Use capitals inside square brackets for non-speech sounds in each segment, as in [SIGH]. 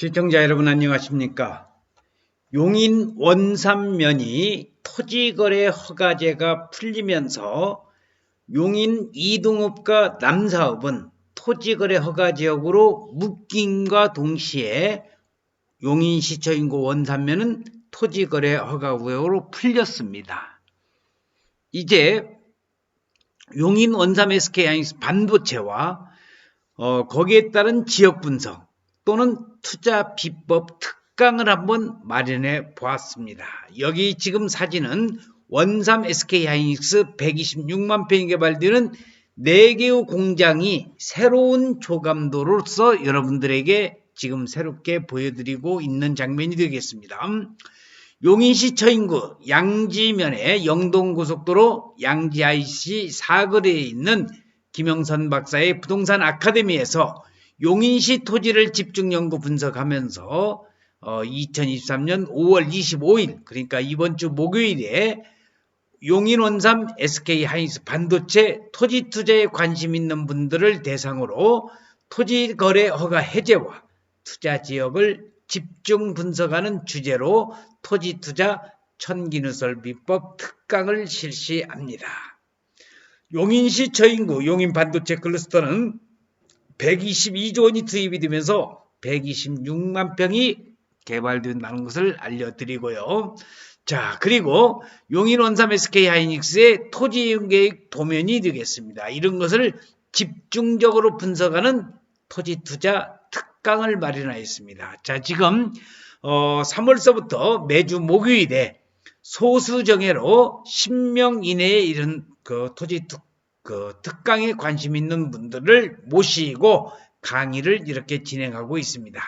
시청자 여러분 안녕하십니까? 용인 원산면이 토지거래 허가제가 풀리면서 용인 이동업과 남사업은 토지거래 허가지역으로 묶임과 동시에 용인시청 인구 원산면은 토지거래 허가구역으로 풀렸습니다. 이제 용인 원삼 SK하이닉스 반도체와 어, 거기에 따른 지역 분석 또는 투자 비법 특강을 한번 마련해 보았습니다. 여기 지금 사진은 원삼 SK하이닉스 126만 평이 개발되는 4개의 공장이 새로운 조감도로서 여러분들에게 지금 새롭게 보여드리고 있는 장면이 되겠습니다. 용인시 처인구 양지면의 영동고속도로 양지 IC 사거리에 있는 김영선 박사의 부동산 아카데미에서 용인시 토지를 집중 연구 분석하면서 어, 2023년 5월 25일 그러니까 이번 주 목요일에 용인 원삼 SK 하이닉스 반도체 토지 투자에 관심 있는 분들을 대상으로 토지 거래 허가 해제와 투자 지역을 집중 분석하는 주제로 토지 투자 천기누설 비법 특강을 실시합니다. 용인시 저인구 용인 반도체 클러스터는 122조 원이 투입이 되면서 126만 평이 개발된다는 것을 알려드리고요. 자, 그리고 용인 원삼 SK 하이닉스의 토지 이용 계획 도면이 되겠습니다. 이런 것을 집중적으로 분석하는 토지 투자 특강을 마련하였습니다. 자, 지금 어, 3월서부터 매주 목요일에 소수정예로 10명 이내에 이런 그 토지 특, 그 특강에 관심 있는 분들을 모시고 강의를 이렇게 진행하고 있습니다.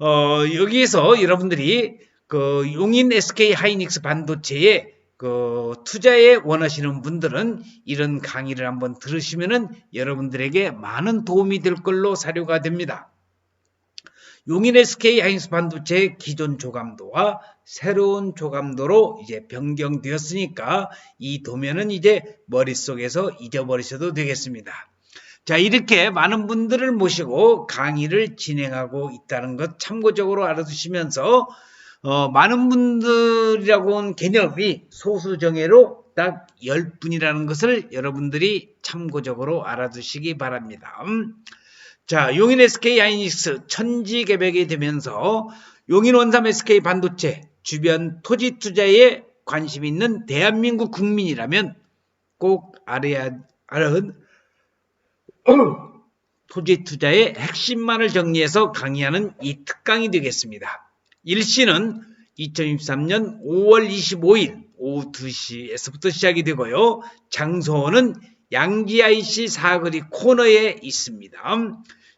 어, 여기에서 여러분들이 그 용인 SK 하이닉스 반도체에 그 투자에 원하시는 분들은 이런 강의를 한번 들으시면은 여러분들에게 많은 도움이 될 걸로 사료가 됩니다. 용인 SK 하이닉스 반도체 기존 조감도와 새로운 조감도로 이제 변경되었으니까 이 도면은 이제 머릿속에서 잊어버리셔도 되겠습니다. 자, 이렇게 많은 분들을 모시고 강의를 진행하고 있다는 것 참고적으로 알아두시면서 어, 많은 분들이라고 한 개념이 소수정예로 딱 10분이라는 것을 여러분들이 참고적으로 알아두시기 바랍니다. 음. 자, 용인 SK 하이닉스 천지 개벽이 되면서 용인 원삼 SK 반도체 주변 토지 투자에 관심 있는 대한민국 국민이라면 꼭 알아야 알은 [CLEARS THROAT] 토지 투자의 핵심만을 정리해서 강의하는 이 특강이 되겠습니다. 일시는 2023년 5월 25일 오후 2시에서부터 시작이 되고요. 장소는 IC 사거리 코너에 있습니다.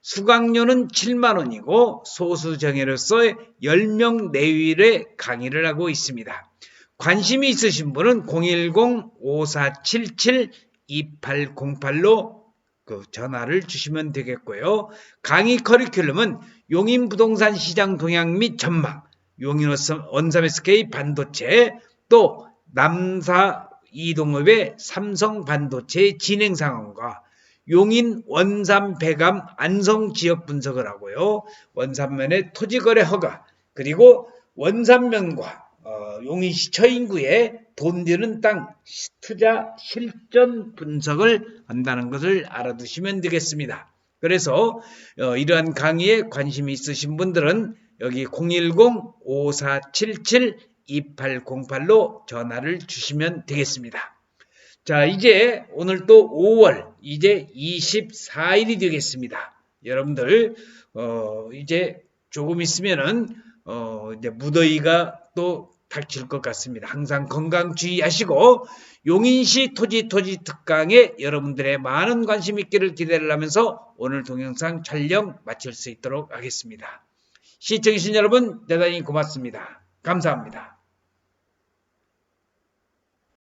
수강료는 7만원이고 소수 정예로서 10명 내외의 강의를 하고 있습니다. 관심이 있으신 분은 010-5477-2808로 그 전화를 주시면 되겠고요. 강의 커리큘럼은 용인 부동산 시장 동향 및 전망, 용인 원삼 SK 반도체, 또 남사 이동업의 삼성 반도체 진행 상황과 용인 원삼 배감 안성 지역 분석을 하고요. 원삼면의 토지거래 허가 그리고 원삼면과 어, 용인시 처 인구에 돈 되는 땅 투자 실전 분석을 한다는 것을 알아두시면 되겠습니다. 그래서 어, 이러한 강의에 관심이 있으신 분들은 여기 010-5477-2808로 전화를 주시면 되겠습니다. 자, 이제 오늘 또 5월 이제 24일이 되겠습니다. 여러분들 어, 이제 조금 있으면은 어, 이제 무더위가 또 닥칠 것 같습니다. 항상 건강 주의하시고 용인시 토지 토지 특강에 여러분들의 많은 관심 있기를 기대를 하면서 오늘 동영상 촬영 마칠 수 있도록 하겠습니다. 시청해주신 여러분 대단히 고맙습니다. 감사합니다.